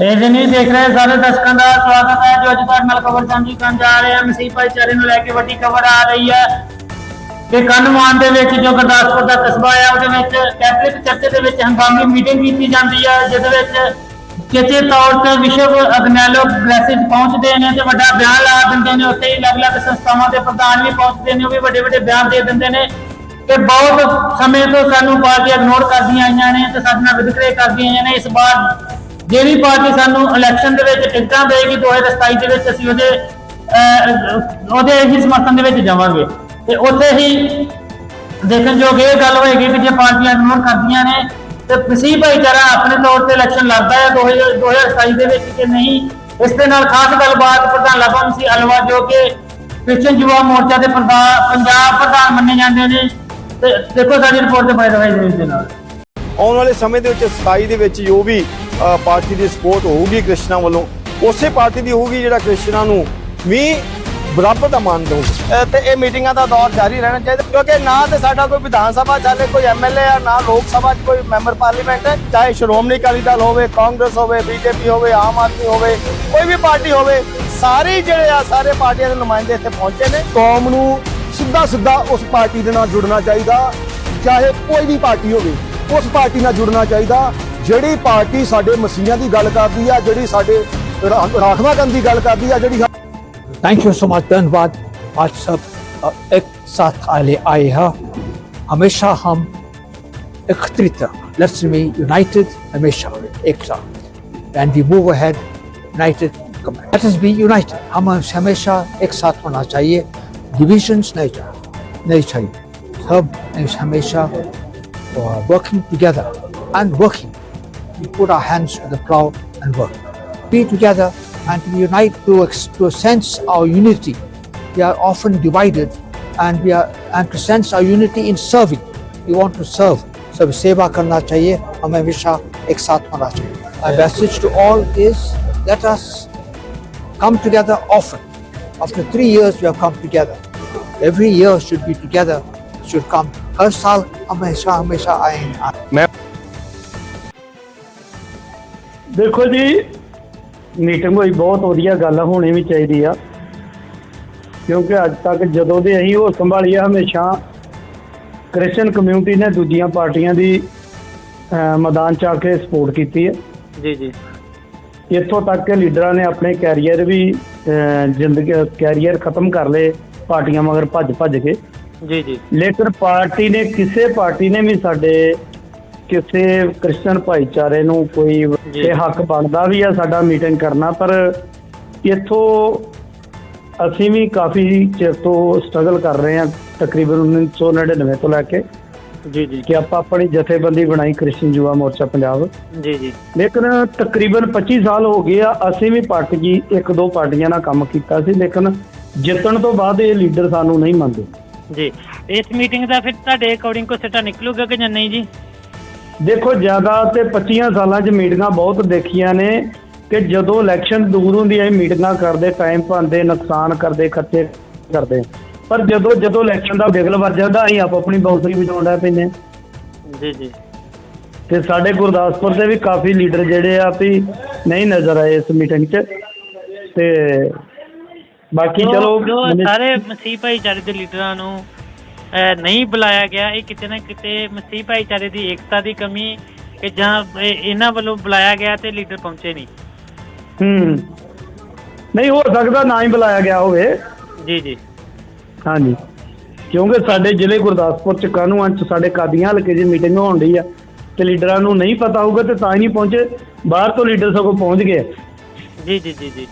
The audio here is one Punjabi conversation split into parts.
ਇਹ ਨਹੀਂ ਦੇਖ ਰਹੇ ਸਾਰੇ ਦਰਸ਼ਕਾਂ ਦਾ ਸਵਾਗਤ ਹੈ, ਜੋ ਅੱਜ ਤੁਹਾਡੇ ਨਾਲ ਖਬਰ ਸਾਂਝੀ ਕਰਨ ਜਾ ਰਹੇ ਹਾਂ। ਮਸੀਹ ਭਾਈਚਾਰੇ ਨੂੰ ਲੈ ਕੇ ਵੱਡੀ ਖਬਰ ਆ ਰਹੀ ਹੈ ਕਿ ਕੰਨਮਾਨ ਦੇ ਵਿੱਚ ਜੋ ਗੁਰਦਾਸਪੁਰ ਦਾ ਕਸਬਾ ਹੈ ਉਹਦੇ ਵਿੱਚ ਕੈਥੋਲਿਕ ਚਰਚ ਦੇ ਵਿੱਚ ਹੰਗਾਮੀ ਮੀਟਿੰਗ ਕੀਤੀ ਜਾਂਦੀ ਹੈ ਜਿਹਦੇ ਵਿੱਚ ਕਿਤੇ ਤੌਰ ਤੇ ਵਿਸ਼ਵ ਅਗਨੈਲੋ ਗ੍ਰੈਸਿਸ ਪਹੁੰਚਦੇ ਨੇ ਤੇ ਵੱਡਾ ਬਿਆਨ ਲਾ ਦਿੰਦੇ ਨੇ। ਉੱਥੇ ਹੀ ਅਲੱਗ-ਅਲੱਗ ਸੰਸਥਾਵਾਂ ਦੇ ਪ੍ਰਧਾਨ ਵੀ ਪਹੁੰਚਦੇ ਨੇ, ਉਹ ਵੀ ਵੱਡੇ-ਵੱਡੇ ਬਿਆਨ ਦੇ ਦਿੰਦੇ ਨੇ। ਤੇ ਬਹੁਤ ਸਮੇਂ ਤੋਂ ਸਾਨੂੰ ਪਾਰਟੀ ਇਗਨੋਰ ਕਰਦੀਆਂ ਆਈਆਂ ਨੇ ਤੇ ਸਾਡੇ ਨਾਲ ਵਿਤਕਰੇ ਕਰਦੀਆਂ ਆਈਆਂ ਨੇ। ਇਸ ਵਾਰ ਜਿਹੜੀ ਪਾਰਟੀ ਸਾਨੂੰ ਇਲੈਕਸ਼ਨ ਦੇ ਵਿੱਚ ਟਿਕਟਾਂ ਦੇਗੀ 2027 ਦੇ ਵਿੱਚ, ਅਸੀਂ ਉਹਦੇ ਉਹਦੇ ਹੀ ਸਮਰਥਨ ਦੇ ਵਿੱਚ ਜਾਵਾਂਗੇ। ਤੇ ਉੱਥੇ ਹੀ ਦੇਖਣ ਯੋਗ ਇਹ ਗੱਲ ਹੋਏਗੀ ਕਿ ਜੇ ਪਾਰਟੀਆਂ ਇਗਨੋਰ ਕਰਦੀਆਂ ਨੇ, ਤੇ ਮਸੀਹ ਭਾਈਚਾਰਾ ਆਪਣੇ ਤੌਰ ਤੇ ਇਲੈਕਸ਼ਨ ਲੜਦਾ ਹੈ 2027 ਦੇ ਵਿੱਚ ਕਿ ਨਹੀਂ? ਇਸ ਦੇ ਨਾਲ ਖਾਸ ਗੱਲਬਾਤ ਪ੍ਰਧਾਨ ਲਵਨ ਸੀ ਅਲਵਾ ਜੋ ਕਿ ਕ੍ਰਿਸ਼ਚਨ ਯੁਵਾ ਮੋਰਚਾ ਦੇ ਪ੍ਰਧਾਨ ਪੰਜਾਬ ਪ੍ਰਧਾਨ ਮੰਨੇ ਜਾਂਦੇ ਨੇ। ਤੇ ਦੇਖੋ ਸਾਡੀ ਰਿਪੋਰਟ ਤੇ ਬਣੇ ਰਹੇ ਜੀ ਦੇ ਨਾਲ। ਆਉਣ ਵਾਲੇ ਸਮੇਂ ਦੇ ਵਿੱਚ 27 ਦੇ ਵਿੱਚ ਜੋ ਵੀ ਪਾਰਟੀ ਦੀ ਸਪੋਰਟ ਹੋਊਗੀ ਕ੍ਰਿਸ਼ਨਾ ਵੱਲੋਂ। ਉਸੇ ਪਾਰਟੀ ਦੀ ਹੋਊਗੀ ਜਿਹੜਾ ਕ੍ਰਿਸ਼ਨਾ ਨੂੰ ਵੀ ਬਰਾਬਰ ਦਾ ਮਾਨ ਦਊ ਤੇ ਇਹ ਮੀਟਿੰਗਾਂ ਦਾ ਦੌਰ ਜਾਰੀ ਰਹਿਣਾ ਚਾਹੀਦਾ ਕਿਉਂਕਿ ਨਾ ਤੇ ਸਾਡਾ ਕੋਈ ਵਿਧਾਨ ਸਭਾ ਚਾਲੇ ਕੋਈ ਐਮਐਲਏ ਆ ਨਾ ਲੋਕ ਸਭਾ 'ਚ ਕੋਈ ਮੈਂਬਰ ਪਾਰਲੀਮੈਂਟ ਹੈ ਚਾਹੇ ਸ਼੍ਰੋਮਣੀ ਅਕਾਲੀ ਦਲ ਹੋਵੇ ਕਾਂਗਰਸ ਹੋਵੇ ਬੀਜੇਪੀ ਹੋਵੇ ਆਮ ਆਦਮੀ ਹੋਵੇ ਕੋਈ ਵੀ ਪਾਰਟੀ ਹੋਵੇ ਸਾਰੇ ਜਿਹੜੇ ਆ ਸਾਰੇ ਪਾਰਟੀਆਂ ਦੇ ਨੁਮਾਇੰਦੇ ਇੱਥੇ ਪਹੁੰਚੇ ਨੇ। ਕੌਮ ਨੂੰ ਸਿੱਧਾ ਸਿੱਧਾ ਉਸ ਪਾਰਟੀ ਦੇ ਨਾਲ ਜੁੜਨਾ ਚਾਹੀਦਾ ਚਾਹੇ ਕੋਈ ਵੀ ਪਾਰਟੀ ਹੋਵੇ ਉਸ ਪਾਰਟੀ ਨਾਲ ਜੁੜਨਾ ਚਾਹੀਦਾ ਜਿਹੜੀ ਪਾਰਟੀ ਸਾਡੇ ਮਸੀਹਾਂ ਦੀ ਗੱਲ ਕਰਦੀ ਆ ਜਿਹੜੀ ਸਾਡੇ ਰਾ- ਰਾਖਵਾਂਕਰਨ ਦੀ ਗੱਲ ਕਰਦੀ ਆ ਜਿਹੜੀ थैंक यू सो मच धन्यवाद आज सब अ, एक साथ आए आए हैं हमेशा हम एकत्रित लेट्स बी यूनाइटेड हमेशा एक साथ and we move ahead united let us be united हम हमेशा एक साथ होना चाहिए डिविजन्स नहीं चाहिए नहीं चाहिए सब हमेशा working together and working we put our hands to the plow and work. Be together and to unite to, ex- to sense our unity. We are often divided and we are and to sense our unity in serving. We want to serve. सब सेवा करना चाहिए हमें हमेशा एक साथ होना चाहिए My message to all is let us come together often. After three years we have come together. Every year should be together. Should come. हर साल हमेशा हमेशा आए ਦੇਖੋ ਜੀ ਮੀਟਿੰਗ ਹੋਈ ਬਹੁਤ ਵਧੀਆ ਗੱਲ ਹੋਣੀ ਵੀ ਚਾਹੀਦੀ ਆ। ਕਿਉਂਕਿ ਅੱਜ ਤੱਕ ਜਦੋਂ ਦੇ ਅਸੀਂ ਉਹ ਸੰਭਾਲੀ ਆ ਹਮੇਸ਼ਾ ਕ੍ਰਿਸਚੀਅਨ ਕਮਿਊਨਿਟੀ ਨੇ ਦੂਜੀਆਂ ਪਾਰਟੀਆਂ ਦੀ ਮੈਦਾਨ ਚ ਆ ਕੇ ਸਪੋਰਟ ਕੀਤੀ ਹੈ। ਜੀ ਜੀ। ਇੱਥੋਂ ਤੱਕ ਕਿ ਲੀਡਰਾਂ ਨੇ ਆਪਣੇ ਕੈਰੀਅਰ ਵੀ ਜ਼ਿੰਦਗੀ ਕੈਰੀਅਰ ਖਤਮ ਕਰ ਲਏ ਪਾਰਟੀਆਂ ਮਗਰ ਭੱਜ ਭੱਜ ਕੇ। ਜੀ ਜੀ। ਲੇਕਿਨ ਪਾਰਟੀ ਨੇ ਕਿਸੇ ਪਾਰਟੀ ਨੇ ਵੀ ਸਾਡੇ ਕਿਸੇ ਕ੍ਰਿਸਚੀਅਨ ਭਾਈਚਾਰੇ ਨੂੰ ਕੋਈ। ਇਹ ਹੱਕ ਬਣਦਾ ਵੀ ਆ ਸਾਡਾ ਮੀਟਿੰਗ ਕਰਨਾ ਪਰ ਇੱਥੋਂ ਅਸੀਂ ਵੀ ਕਾਫੀ ਚਿਰ ਤੋਂ ਸਟਰਗਲ ਕਰ ਰਹੇ ਹਾਂ ਤਕਰੀਬਨ 1999 ਤੋਂ ਲੈ ਕੇ ਜੀ ਜੀ। ਕਿ ਆਪਾਂ ਆਪਣੀ ਜਥੇਬੰਦੀ ਬਣਾਈ ਕ੍ਰਿਸਚੀਅਨ ਯੁਵਾ ਮੋਰਚਾ ਪੰਜਾਬ। ਜੀ ਜੀ। ਲੇਕਿਨ ਤਕਰੀਬਨ 25 ਸਾਲ ਹੋ ਗਏ ਆ ਅਸੀਂ ਵੀ ਪਾਰਟੀ ਜੀ ਇੱਕ ਦੋ ਪਾਰਟੀਆਂ ਨਾਲ ਕੰਮ ਕੀਤਾ ਸੀ ਲੇਕਿਨ ਜਿੱਤਣ ਤੋਂ ਬਾਅਦ ਇਹ ਲੀਡਰ ਸਾਨੂੰ ਨਹੀਂ ਮੰਨਦੇ। ਜੀ। ਇਸ ਮੀਟਿੰਗ ਦਾ ਫਿਰ ਤੁਹਾਡੇ ਅਕੋਰਡਿੰਗ ਕੋ ਸਿੱਟਾ ਨਿਕਲੂਗਾ ਕਿ ਜਾਂ ਨਹੀਂ ਜੀ? ਦੇਖੋ ਜ਼ਿਆਦਾ ਤੇ 25 ਸਾਲਾਂ 'ਚ ਮੀਟਿੰਗਾਂ ਬਹੁਤ ਦੇਖੀਆਂ ਨੇ ਕਿ ਜਦੋਂ ਇਲੈਕਸ਼ਨ ਦੂਰ ਹੁੰਦੀ ਹੈ ਮੀਟਿੰਗਾਂ ਕਰਦੇ ਟਾਈਮ ਪਾਉਂਦੇ ਨੁਕਸਾਨ ਕਰਦੇ ਖਰਚੇ ਕਰਦੇ। ਪਰ ਜਦੋਂ ਜਦੋਂ ਇਲੈਕਸ਼ਨ ਦਾ ਬਿਗਲ ਵੱਜ ਜਾਂਦਾ ਅਸੀਂ ਆਪ ਆਪਣੀ ਬਾਉਂਸਰੀ ਵਜਾਉਣ ਲੱਗ ਪੈਂਦੇ। ਜੀ ਜੀ। ਤੇ ਸਾਡੇ ਗੁਰਦਾਸਪੁਰ ਦੇ ਵੀ ਕਾਫੀ ਲੀਡਰ ਜਿਹੜੇ ਆ ਵੀ ਨਹੀਂ ਨਜ਼ਰ ਆਏ ਇਸ ਮੀਟਿੰਗ 'ਚ। ਤੇ ਬਾਕੀ ਚਲੋ ਸਾਰੇ ਮਸੀਹ ਭਾਈਚਾਰੇ ਦੇ ਲੀਡਰਾਂ ਨੂੰ ਨਹੀਂ ਬੁਲਾਇਆ ਗਿਆ ਇਹ ਕਿਤੇ ਨਾ ਕਿਤੇ ਮਸੀਹ ਭਾਈਚਾਰੇ ਦੀ ਏਕਤਾ ਦੀ ਕਮੀ ਕਿ ਜਾਂ ਇਹ- ਇਹਨਾਂ ਵੱਲੋਂ ਬੁਲਾਇਆ ਗਿਆ ਤੇ ਲੀਡਰ ਪਹੁੰਚੇ ਨਹੀਂ। ਹੂੰ। ਨਹੀਂ ਹੋ ਸਕਦਾ ਨਾ ਹੀ ਬੁਲਾਇਆ ਗਿਆ ਹੋਵੇ। ਜੀ ਜੀ। ਹਾਂਜੀ। ਕਿਉਂਕਿ ਸਾਡੇ ਜ਼ਿਲ੍ਹੇ ਗੁਰਦਾਸਪੁਰ ਚ ਕਾਨੂੰਨ ਚ ਸਾਡੇ ਕਾਦੀਆਂ ਹਲਕੇ ਦੀ ਮੀਟਿੰਗ ਹੋਣ ਡਈ ਆ ਤੇ ਲੀਡਰਾਂ ਨੂੰ ਨਹੀਂ ਪਤਾ ਹੋਊਗਾ ਤੇ ਤਾਂ ਹੀ ਨਹੀਂ ਪਹੁੰਚੇ ਬਾਹਰ ਤੋਂ ਲੀਡਰ ਸਗੋਂ ਪਹੁੰਚ ਗਏ। ਜੀ ਜੀ ਜੀ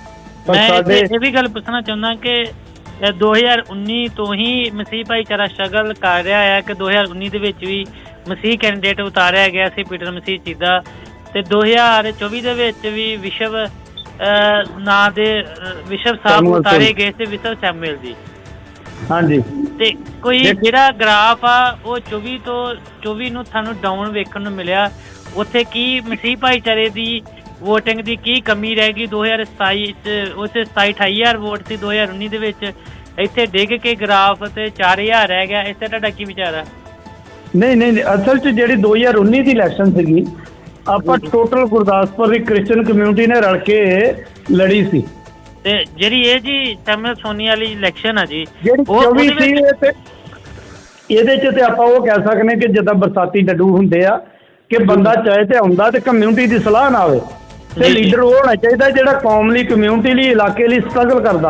ਮੈਂ ਇਹ ਵੀ ਗੱਲ ਪੁੱਛਣਾ ਚਾਹੁੰਦਾ ਕਿ 2019 ਤੋਂ ਹੀ ਮਸੀਹ ਭਾਈਚਾਰਾ ਸਟਰਗਲ ਕਰ ਰਿਹਾ ਹੈ ਕਿ 2019 ਦੇ ਵਿੱਚ ਵੀ ਮਸੀਹ ਕੈਂਡੀਡੇਟ ਉਤਾਰਿਆ ਗਿਆ ਸੀ ਪੀਟਰ ਮਸੀਹ ਚੀਦਾ। ਤੇ 2024 ਦੇ ਵਿੱਚ ਵੀ ਵਿਸ਼ਵ ਨਾਂ ਦੇ ਵਿਸ਼ਵ ਸਾਹਿਬ ਉਤਾਰੇ। ਗਏ ਸੀ ਵਿਸ਼ਵ ਸੈਮੂਅਲ ਜੀ। ਹਾਂਜੀ। ਤੇ ਕੋਈ ਜਿਹੜਾ ਗ੍ਰਾਫ ਆ ਉਹ 24 ਤੋਂ 24 ਨੂੰ ਤੁਹਾਨੂੰ ਡਾਊਨ ਵੇਖਣ ਨੂੰ ਮਿਲਿਆ। ਉੱਥੇ ਕੀ ਮਸੀਹ ਭਾਈਚਾਰੇ ਦੀ VOTING ਦੀ ਕੀ ਕਮੀ ਰਹਿ ਗਈ? 2027 ਚ ਉੱਥੇ 27 28000 ਵੋਟ ਸੀ 2019 ਦੇ ਵਿੱਚ। ਇੱਥੇ ਡਿੱਗ ਕੇ ਗ੍ਰਾਫ ਤੇ 4000 ਰਹਿ ਗਿਆ। ਇਸ ਤੇ ਤੁਹਾਡਾ ਕੀ ਵਿਚਾਰ ਆ? ਨਹੀਂ ਨਹੀਂ ਅਸਲ ਚ ਜਿਹੜੀ 2019 ਦੀ ਇਲੈਕਸ਼ਨ ਸੀਗੀ ਆਪਾਂ ਟੋਟਲ ਗੁਰਦਾਸਪੁਰ ਦੀ ਕ੍ਰਿਸਚੀਅਨ ਕਮਿਊਨਿਟੀ ਨੇ ਰਲ ਕੇ ਲੜੀ ਸੀ। ਤੇ ਜਿਹੜੀ ਇਹ ਜੀ ਤਮਿਲ ਸੋਨੀ ਵਾਲੀ ਇਲੈਕਸ਼ਨ ਆ ਜੀ ਉਹ- 24 ਉਹਦੇ ਸੀ ਤੇ ਇਹਦੇ ਚ ਤੇ ਆਪਾਂ ਉਹ ਕਹਿ ਸਕਦੇ ਕਿ ਜਿੱਦਾਂ ਬਰਸਾਤੀ ਡੱਡੂ ਹੁੰਦੇ ਆ ਕਿ ਬੰਦਾ ਚਾਹੇ ਤੇ ਆਉਂਦਾ ਤੇ ਕਮਿਊਨਿਟੀ ਦੀ ਸਲਾਹ ਨਾ ਆਵੇ। ਤੇ। ਲੀਡਰ ਉਹ ਹੋਣਾ ਚਾਹੀਦਾ ਜਿਹੜਾ ਕੌਮ ਲਈ ਕਮਿਊਨਿਟੀ ਲਈ ਇਲਾਕੇ ਲਈ ਸਟਰਗਲ ਕਰਦਾ।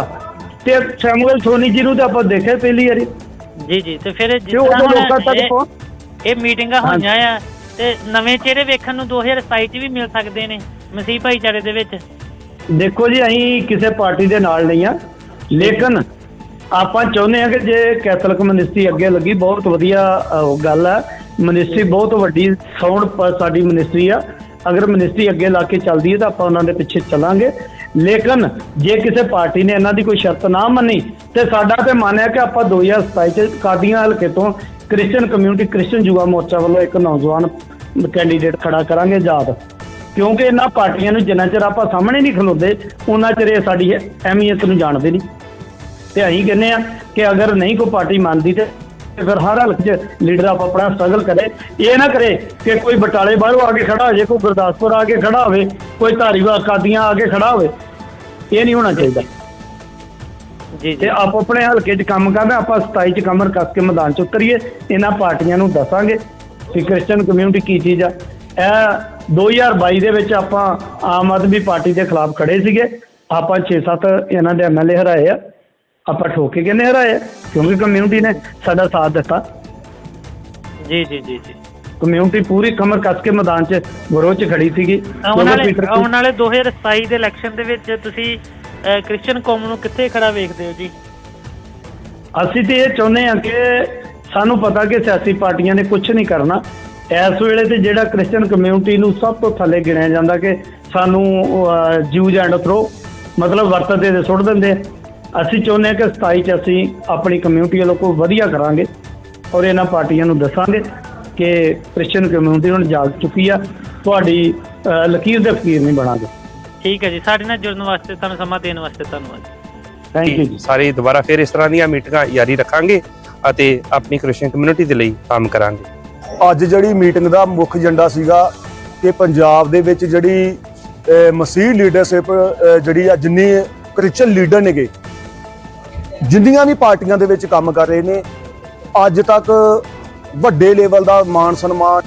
ਤੇ ਸੈਮੂਅਲ ਸੋਨੀ ਜੀ ਨੂੰ ਤਾਂ ਆਪਾਂ ਦੇਖਿਆ ਪਹਿਲੀ ਵਾਰੀ। ਜੀ ਜੀ ਤੇ ਫਿਰ ਜਿਸ ਤਰ੍ਹਾਂ ਲੋਕਾਂ ਤੱਕ ਇਹ- ਮੀਟਿੰਗਾਂ ਹੋਈਆਂ ਆ ਤੇ ਨਵੇਂ ਚਿਹਰੇ ਵੇਖਣ ਨੂੰ 2027 ਚ ਵੀ ਮਿਲ ਸਕਦੇ ਨੇ ਮਸੀਹ ਭਾਈਚਾਰੇ ਦੇ ਵਿੱਚ। ਦੇਖੋ ਜੀ ਅਸੀਂ ਕਿਸੇ ਪਾਰਟੀ ਦੇ ਨਾਲ ਨਹੀਂ ਆ। ਲੇਕਿਨ ਆਪਾਂ ਚਾਹੁੰਦੇ ਆ ਕਿ ਜੇ ਕੈਥੋਲਿਕ ਮਿਨਿਸਟਰੀ ਅੱਗੇ ਲੱਗੀ ਬਹੁਤ ਵਧੀਆ ਗੱਲ ਹੈ ਮਿਨਿਸਟਰੀ ਬਹੁਤ ਵੱਡੀ ਸਾਊਂਡ ਸਾਡੀ ਮਿਨਿਸਟਰੀ ਆ। ਅਗਰ ਮਿਨਿਸਟਰੀ ਅੱਗੇ ਲਾ ਕੇ ਚੱਲਦੀ ਹੈ ਤਾਂ ਆਪਾਂ ਉਹਨਾਂ ਦੇ ਪਿੱਛੇ ਚੱਲਾਂਗੇ। ਲੇਕਿਨ ਜੇ ਕਿਸੇ ਪਾਰਟੀ ਨੇ ਇਹਨਾਂ ਦੀ ਕੋਈ ਸ਼ਰਤ ਨਾ ਮੰਨੀ ਤੇ ਸਾਡਾ ਤੇ ਮਨ ਹੈ ਕਿ ਆਪਾਂ 2027 ਚ ਕਾਦੀਆਂ ਹਲਕੇ ਤੋਂ Christian community Christian Yuva Morcha ਵੱਲੋਂ ਇੱਕ ਨੌਜਵਾਨ ਕੈਂਡੀਡੇਟ ਖੜਾ ਕਰਾਂਗੇ ਆਜ਼ਾਦ। ਕਿਉਂਕਿ ਇਹਨਾਂ ਪਾਰਟੀਆਂ ਨੂੰ ਜਿੰਨਾ ਚਿਰ ਆਪਾਂ ਸਾਹਮਣੇ ਨਹੀਂ ਖਲੋਦੇ, ਉਹਨਾਂ ਚਿਰ ਇਹ ਸਾਡੀ ਅਹਿਮੀਅਤ ਨੂੰ ਜਾਣਦੇ ਨਹੀਂ। ਤੇ ਅਸੀਂ ਕਹਿੰਦੇ ਆ ਕਿ ਅਗਰ ਨਹੀਂ ਕੋਈ ਪਾਰਟੀ ਮੰਨਦੀ ਤੇ ਫਿਰ ਹਰ ਹਲਕੇ 'ਚ ਲੀਡਰ ਆਪ ਆਪਣਾ ਸਟਰਗਲ ਕਰੇ। ਇਹ ਨਾ ਕਰੇ ਕਿ ਕੋਈ ਬਟਾਲੇ ਬਾਹਰੋਂ ਆ ਕੇ ਖੜਾ ਹੋ ਜਾਏ ਕੋਈ ਗੁਰਦਾਸਪੁਰ ਆ ਕੇ ਖੜਾ ਹੋਵੇ ਕੋਈ ਧਾਰੀਵਾਲ ਕਾਦੀਆਂ ਆ ਕੇ ਖੜਾ ਹੋਵੇ ਇਹ ਨਹੀਂ ਹੋਣਾ ਚਾਹੀਦਾ। ਜੀ ਜੀ। ਤੇ ਆਪ ਆਪਣੇ ਹਲਕੇ 'ਚ ਕੰਮ ਕਰਦੇ ਆਪਾਂ 27 'ਚ ਕਮਰ ਕੱਸ ਕੇ ਮੈਦਾਨ 'ਚ ਉਤਰੀਏ ਇਹਨਾਂ ਪਾਰਟੀਆਂ ਨੂੰ ਦੱਸਾਂਗੇ ਕਿ ਕ੍ਰਿਸਚੀਅਨ ਕਮਿਊਨਿਟੀ ਕੀ ਚੀਜ਼ ਆ। ਇਹ 2022 ਦੇ ਵਿੱਚ ਆਪਾਂ ਆਮ ਆਦਮੀ ਪਾਰਟੀ ਦੇ ਖਿਲਾਫ ਖੜੇ ਸੀਗੇ। ਆਪਾਂ 6-7 ਇਹਨਾਂ ਦੇ ਐਮਐਲਏ ਹਰਾਏ ਆ। ਆਪਾਂ ਠੋਕੇ ਕਿੰਨੇ ਹਰਾਏ ਆ? ਕਿਉਂਕਿ ਕਮਿਊਨਿਟੀ ਨੇ ਸਾਡਾ ਸਾਥ ਦਿੱਤਾ। ਜੀ ਜੀ ਜੀ ਜੀ। ਕਮਿਊਨਿਟੀ ਪੂਰੀ ਕਮਰ ਕੱਸ ਕੇ ਮੈਦਾਨ 'ਚ 'ਚ ਖੜੀ ਸੀਗੀ। ਆਉਣ ਵਾਲੇ ਪੀਟਰ ਆਉਣ ਵਾਲੇ 2027 ਦੇ ਇਲੈਕਸ਼ਨ ਦੇ ਵਿੱਚ ਤੁਸੀਂ ਕ੍ਰਿਸਚੀਅਨ ਕੌਮ ਨੂੰ ਕਿੱਥੇ ਖੜਾ ਵੇਖਦੇ ਹੋ ਜੀ? ਅਸੀਂ ਤੇ ਇਹ ਚਾਹੁੰਦੇ ਹਾਂ ਕਿ ਸਾਨੂੰ ਪਤਾ ਕਿ ਸਿਆਸੀ ਪਾਰਟੀਆਂ ਨੇ ਕੁਝ ਨਹੀਂ ਕਰਨਾ। ਇਸ ਵੇਲੇ ਤੇ ਜਿਹੜਾ ਕ੍ਰਿਸਚੀਅਨ ਕਮਿਊਨਿਟੀ ਨੂੰ ਸਭ ਤੋਂ ਥੱਲੇ ਗਿਣਿਆ ਜਾਂਦਾ ਕਿ ਸਾਨੂੰ ਜੂਜ ਐਂਡ ਥਰੋ ਮਤਲਬ ਵਰਤਦੇ ਦੇ ਸੁੱਟ ਦਿੰਦੇ ਆ। ਅਸੀਂ ਚਾਹੁੰਦੇ ਹਾਂ ਕਿ 27 ਚ ਅਸੀਂ ਆਪਣੀ ਕਮਿਊਨਿਟੀ ਵੱਲੋਂ ਕੋਈ ਵਧੀਆ ਕਰਾਂਗੇ ਔਰ ਇਹਨਾਂ ਪਾਰਟੀਆਂ ਨੂੰ ਦੱਸਾਂਗੇ ਕਿ ਕ੍ਰਿਸਚੀਅਨ ਕਮਿਊਨਿਟੀ ਹੁਣ ਜਾਗ ਚੁੱਕੀ ਆ ਤੁਹਾਡੀ ਲਕੀਰ ਦੇ ਫਕੀਰ ਨਹੀਂ ਬਣਾਂਗੇ। ਠੀਕ ਹੈ ਜੀ ਸਾਡੇ ਨਾਲ ਜੁੜਨ ਵਾਸਤੇ ਤੁਹਾਨੂੰ ਸਮਾਂ ਦੇਣ ਵਾਸਤੇ ਧੰਨਵਾਦ। ਥੈਂਕ ਯੂ ਜੀ ਸਾਰੇ ਦੁਬਾਰਾ ਫਿਰ ਇਸ ਤਰ੍ਹਾਂ ਦੀਆਂ ਮੀਟਿੰਗਾਂ ਜਾਰੀ ਰੱਖਾਂਗੇ ਅਤੇ ਆਪਣੀ ਕ੍ਰਿਸਚੀਅਨ ਕਮਿਊਨਿਟੀ ਦੇ ਲਈ ਕੰਮ ਕਰਾਂਗੇ। ਅੱਜ ਜਿਹੜੀ ਮੀਟਿੰਗ ਦਾ ਮੁੱਖ ਏਜੰਡਾ ਸੀਗਾ ਕਿ ਪੰਜਾਬ ਦੇ ਵਿੱਚ ਜਿਹੜੀ ਮਸੀਹ ਲੀਡਰਸ਼ਿਪ ਜਿਹੜੀ ਆ ਜਿੰਨੀ ਕ੍ਰਿਸਚੀਅਨ ਲੀਡਰ ਨੇਗੇ ਜਿੰਨੀਆਂ ਵੀ ਪਾਰਟੀਆਂ ਦੇ ਵਿੱਚ ਕੰਮ ਕਰ ਰਹੇ ਨੇ, ਅੱਜ ਤੱਕ ਵੱਡੇ ਲੈਵਲ ਦਾ ਮਾਣ ਸਨਮਾਨ